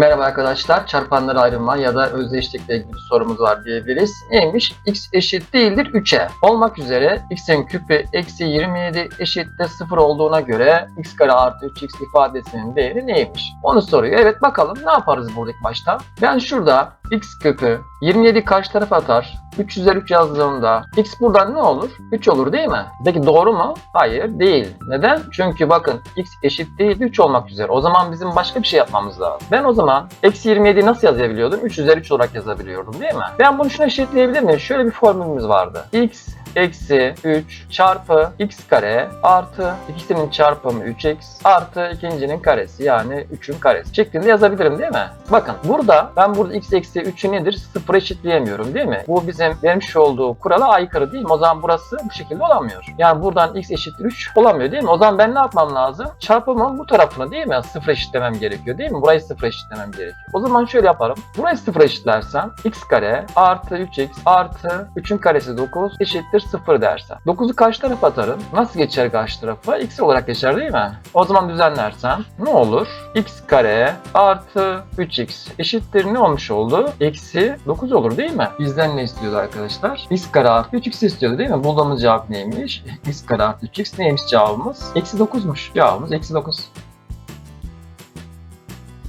Merhaba arkadaşlar. Çarpanları ayrılma ya da özdeşlikle ilgili bir sorumuz var diyebiliriz. Neymiş? x eşit değildir 3'e. Olmak üzere x'in küpü eksi 27 eşittir 0 olduğuna göre x kare artı 3x ifadesinin değeri neymiş? Onu soruyor. Evet bakalım ne yaparız burada ilk başta? Ben şurada x küpü 27 karşı tarafa atar. 3 üzeri 3 yazdığımda x buradan ne olur? 3 olur değil mi? Peki doğru mu? Hayır değil. Neden? Çünkü bakın x eşit değil 3 olmak üzere. O zaman bizim başka bir şey yapmamız lazım. Ben o zaman eksi 27'yi nasıl yazabiliyordum? 3 üzeri 3 olarak yazabiliyordum değil mi? Ben bunu şuna eşitleyebilir miyim? Şöyle bir formülümüz vardı. x eksi 3 çarpı x kare artı ikisinin çarpımı 3x artı ikincinin karesi yani 3'ün karesi şeklinde yazabilirim değil mi? Bakın burada ben burada x eksi 3'ü nedir? 0 eşitleyemiyorum değil mi? Bu bizim vermiş olduğu kurala aykırı değil mi? O zaman burası bu şekilde olamıyor. Yani buradan x eşittir 3 olamıyor değil mi? O zaman ben ne yapmam lazım? Çarpımın bu tarafını değil mi? 0 eşitlemem gerekiyor değil mi? Burayı 0 eşitlemem gerekiyor. O zaman şöyle yaparım. Burayı 0 eşitlersem x kare artı 3x artı 3'ün karesi 9 eşittir 0 dersem. 9'u karşı tarafa atarım. Nasıl geçer karşı tarafa? x olarak geçer değil mi? O zaman düzenlersem ne olur? x kare artı 3x eşittir ne olmuş oldu? Eksi 9 olur değil mi? Bizden ne istiyordu arkadaşlar? x kare artı 3x istiyordu değil mi? Bulduğumuz cevap neymiş? x kare artı 3x neymiş cevabımız? Eksi 9'muş. Cevabımız eksi 9.